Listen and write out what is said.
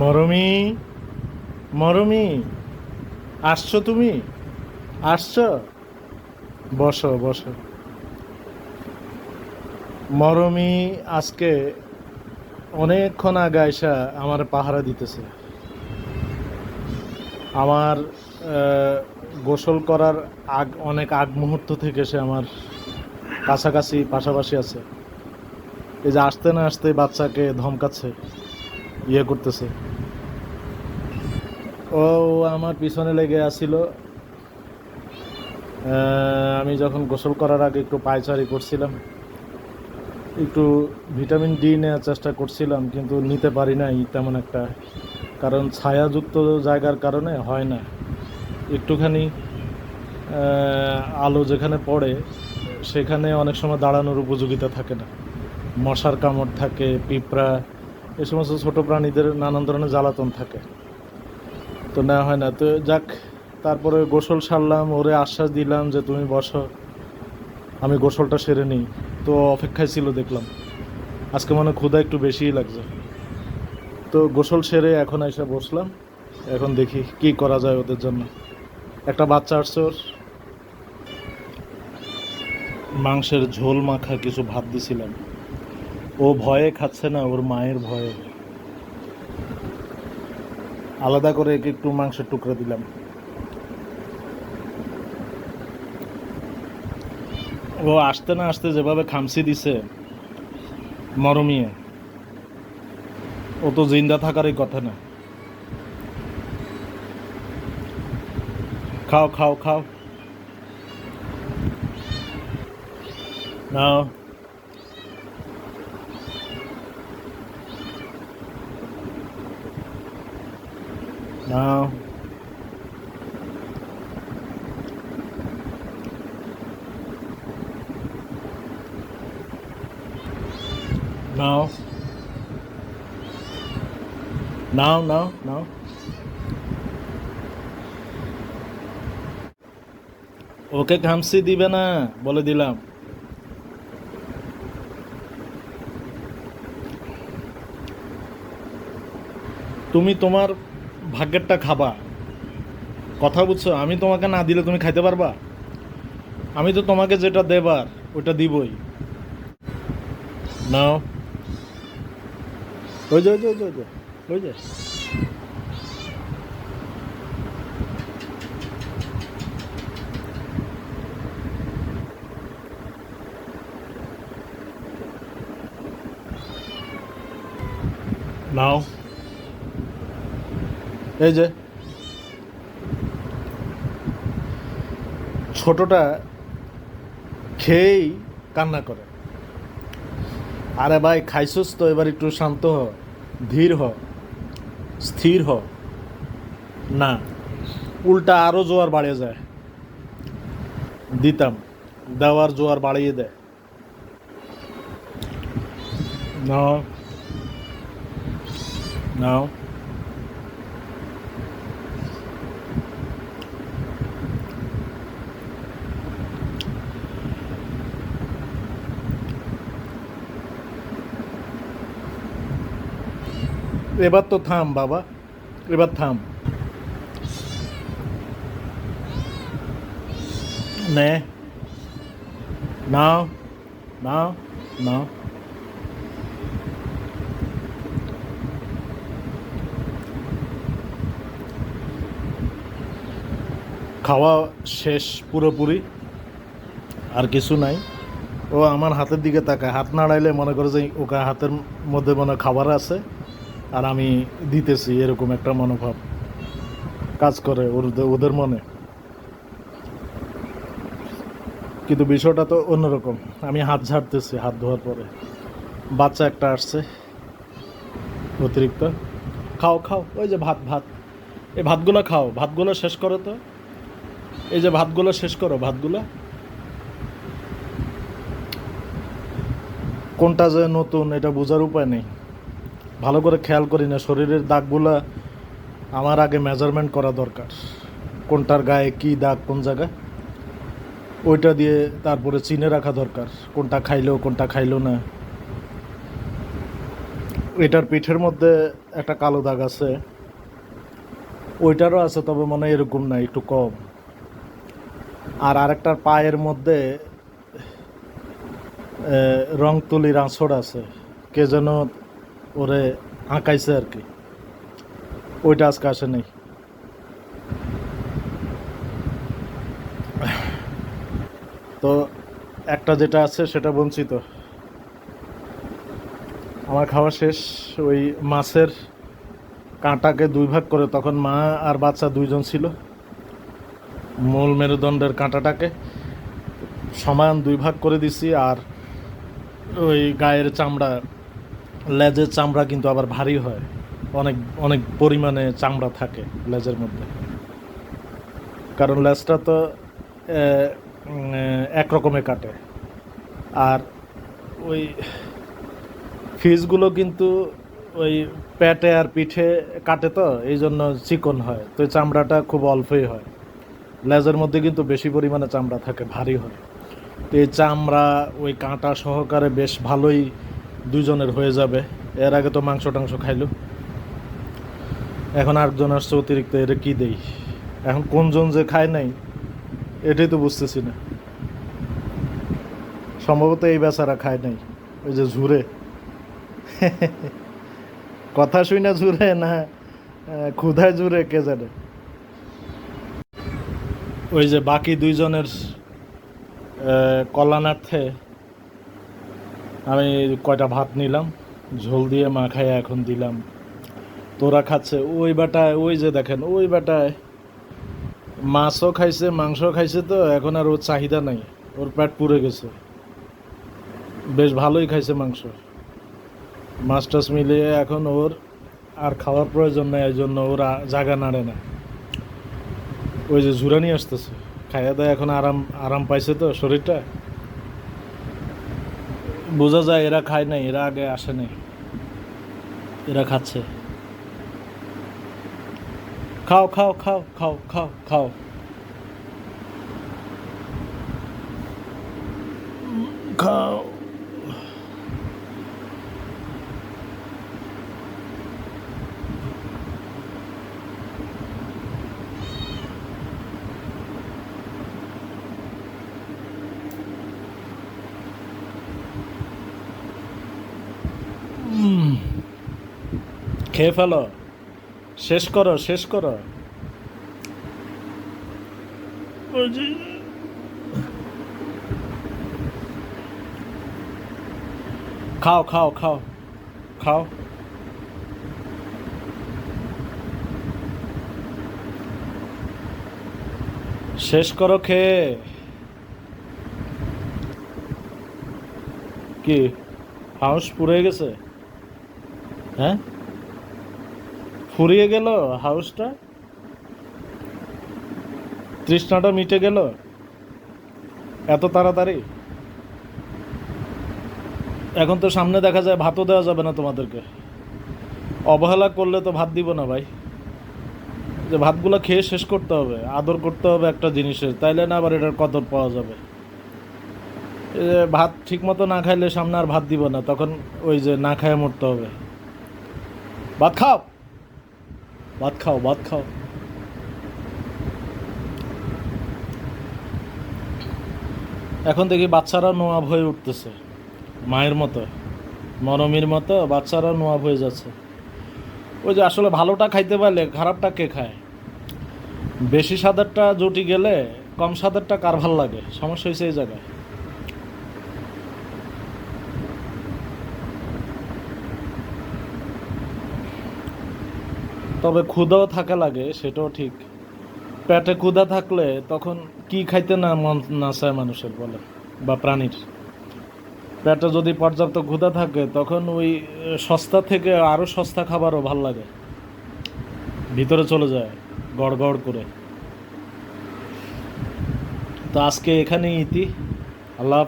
মরমি মরমি, আসছো তুমি? আসছো? বসো বসো। মরমি আজকে অনেকক্ষণ আগে আইসা আমার পাহারা দিতেছে। আমার গোসল করার আগ, অনেক আগ মুহূর্ত থেকে সে আমার কাছাকাছি, পাশাপাশি আছে। এই যে আসতে না আসতে বাচ্চাকে ধমকাচ্ছে। ইয়ে করতেছে। ও আমার পিছনে লেগে আসছিল আমি যখন গোসল করার আগে একটু পায়চারি করছিলাম, একটু ভিটামিন ডি নেওয়ার চেষ্টা করছিলাম, কিন্তু নিতে পারি নাই তেমন একটা। কারণ ছায়াযুক্ত জায়গার কারণে হয় না। একটুখানি আলো যেখানে পড়ে, সেখানে অনেক সময় দাঁড়ানোর উপযোগিতা থাকে না। মশার কামড় থাকে, পিঁপড়া এ সমস্ত ছোটো প্রাণীদের নানান ধরনের জ্বালাতন থাকে। তো নেওয়া হয় না। তো যাক, তারপরে গোসল সারলাম, ওরে আশ্বাস দিলাম যে তুমি বসো, আমি গোসলটা সেরে নিই। তো অপেক্ষায় ছিল, দেখলাম। আজকে মানে ক্ষুধা একটু বেশিই লাগছে। তো গোসল সেরে এখন এসে বসলাম। এখন দেখি কি করা যায় ওদের জন্য। একটা বাচ্চা আসছে ওর। মাংসের ঝোল মাখা কিছু ভাত দিছিলাম। ও ভয়ে খাচ্ছে না, ওর মায়ের ভয়ে। আলাদা করে একে একটু মাংসের টুকরা দিলাম। ও আসতে না আসতে যেভাবে খামসি দিছে, মরমিয়ে, ও তো জিন্দা থাকারই কথা না। খাও খাও খাও। নাও। নাও নাও নাও নাও নাও ওকে খামসি দিবে না বলে দিলাম। তুমি তোমার ভাগ্যেরটা খাবা। কথা বুঝছ? আমি তোমাকে না দিলে তুমি খাইতে পারবা? আমি তো তোমাকে যেটা দেবার ওটা দিবই। নাও। ওই যে ওই যে ওই যে ওই যে। নাও। এই যে। ছোটটা খেয়েই কান্না করে। আরে ভাই, খাইছস তো, এবার একটু শান্ত হ, ধীর হ, স্থির হ। না, উল্টা আরও জোয়ার বাড়িয়ে যায়। দিতাম দেওয়ার জোয়ার বাড়িয়ে দেয় নাও। নাও। এবার তো থাম, বাবা। এবার থাম। নে। নাও নাও নাও। খাওয়া শেষ পুরোপুরি, আর কিছু নাই। ও আমার হাতের দিকে তাকায়। হাত নাড়াইলে মনে করে যে ওকে হাতের মধ্যে মনে খাবার আছে। আর আমি দিতেছি এরকম একটা মনোভাব কাজ করে ওদের মনে। কিন্তু বিষয়টা তো অন্যরকম। আমি হাত ঝাড়তেছি, হাত ধোয়ার পরে। বাচ্চা একটা আসছে, অতিরিক্ত। খাও খাও, ওই যে ভাত ভাত। এই ভাতগুলো খাও, ভাতগুলো শেষ করো তো। এই যে ভাতগুলো শেষ করো, ভাতগুলো। কোনটা যে নতুন, এটা বোঝার উপায় নেই। ভালো করে খেয়াল করি না, শরীরের দাগগুলা আমার আগে মেজারমেন্ট করা দরকার। কোনটার গায়ে কি দাগ, কোন জায়গায়? ওইটা দিয়ে তারপরে চিনে রাখা দরকার, কোনটা খাইলো কোনটা খাইলো না। এটার পিঠের মধ্যে একটা কালো দাগ আছে। ওইটারও আছে, তবে মনে এরকম না, একটু কম। আর আরেকটার পায়ের মধ্যে রং তুলির আঁচড় আছে। কে যেন ওরে আঁকাইছে আর কি। ওইটা আজকে আসে নেই। তো একটা যেটা আছে সেটা বঞ্চিত আমার খাওয়া শেষ, ওই মাছের কাঁটাকে দুই ভাগ করে, তখন মা আর বাচ্চা দুইজন ছিল। মূল মেরুদণ্ডের কাঁটাটাকে সমান দুই ভাগ করে দিছি, আর ওই গায়ের চামড়া লেজের চামড়া কিন্তু আবার ভারী হয়। অনেক অনেক পরিমাণে চামড়া থাকে লেজের মধ্যে। কারণ লেজটা তো আহ, উম, এক রকমের কাটে। আর ওই ফিসগুলো কিন্তু ওই পেটে আর পিঠে কাটে তো এই জন্য চিকন হয়। তো চামড়াটা খুব অল্পই হয়। লেজের মধ্যে কিন্তু বেশি পরিমাণে চামড়া থাকে ভারী হয়। তো এই চামড়া ওই কাঁটা সহকারে বেশ ভালোই দুজনের হয়ে যাবে। এর আগে তো মাংস টাংস খাইলো। এখন আরেকজন আসছে অতিরিক্ত এটা কি দেই? এখন কোনজন যে খায় নাই, এটাই তো বুঝতেছি না। সম্ভবত এই বেচারা খায় নাই, ওই যে ঝুরে। কথা শুই না ঝুরে না ক্ষুধায় ঝুরে, কে জানে? ওই যে বাকি দুইজনের কল্যাণার্থে আমি কয়টা ভাত নিলাম, ঝোল দিয়ে মাখায় এখন দিলাম। তোরা খাচ্ছে ওই বেটায়, ওই যে দেখেন, ওই বেটায়। মাছও খাইছে মাংস খাইছে তো, এখন আর ওর চাহিদা নাই, ওর পেট পুড়ে গেছে। বেশ ভালোই খাইছে মাংস। মাছ টাছ মিলিয়ে এখন ওর আর খাওয়ার প্রয়োজন নেই এই জন্য ওর জাগা নাড়ে না। ওই যে ঝুরানি আসতেছে, খাইয়া দায় এখন আরাম আরাম পাইছে তো শরীরটা? বোঝা যায় এরা খায় নাই, এরা আগে আসে নাই। এরা খাচ্ছে। খাও খাও খাও খাও খাও খাও। খাও। খেয়ে ফেলো। শেষ করো শেষ করো। খাও খাও খাও খাও। শেষ করো খেয়ে। কি? হাউস পুড়ে গেছে? হ্যাঁ? ফুরিয়ে গেল হাউসটা? তৃষ্ণাটা মিটে গেল? এত তাড়াতাড়ি? এখন তো সামনে দেখা যায় ভাতও দেওয়া যাবে না তোমাদেরকে। অবহেলা করলে তো ভাত দিব না ভাই। যে ভাতগুলো খেয়ে শেষ করতে হবে, আদর করতে হবে একটা জিনিসের, তাইলে না আবার এটার কদর পাওয়া যাবে। ভাত ঠিক মতো না খাইলে সামনে আর ভাত দিব না, তখন ওই যে না খায় মরতে হবে। ভাত খাও! ভাত খাও ভাত খাও এখন দেখি বাচ্চারা নোয়াব হয়ে উঠতেছে, মায়ের মতো মরমির মতো বাচ্চারা নোয়াব হয়ে যাচ্ছে। ওই যে আসলে ভালোটা খাইতে পারলে খারাপটা কে খায়? বেশি সাদারটা জুটি গেলে কম সাদারটা কার ভালো লাগে? সমস্যা হয়েছে এই জায়গায়। তবে ক্ষুধাও থাকা লাগে, সেটাও ঠিক। পেটে ক্ষুধা থাকলে তখন কি খাইতে না মন না চায় মানুষের বলে, বা প্রাণীর? পেটে যদি পর্যাপ্ত ক্ষুধা থাকে, তখন ওই সস্তা থেকে আরও সস্তা খাবারও ভালো লাগে। ভিতরে চলে যায় গড় গড় করে। তো আজকে এখানেই ইতি। আল্লাহ।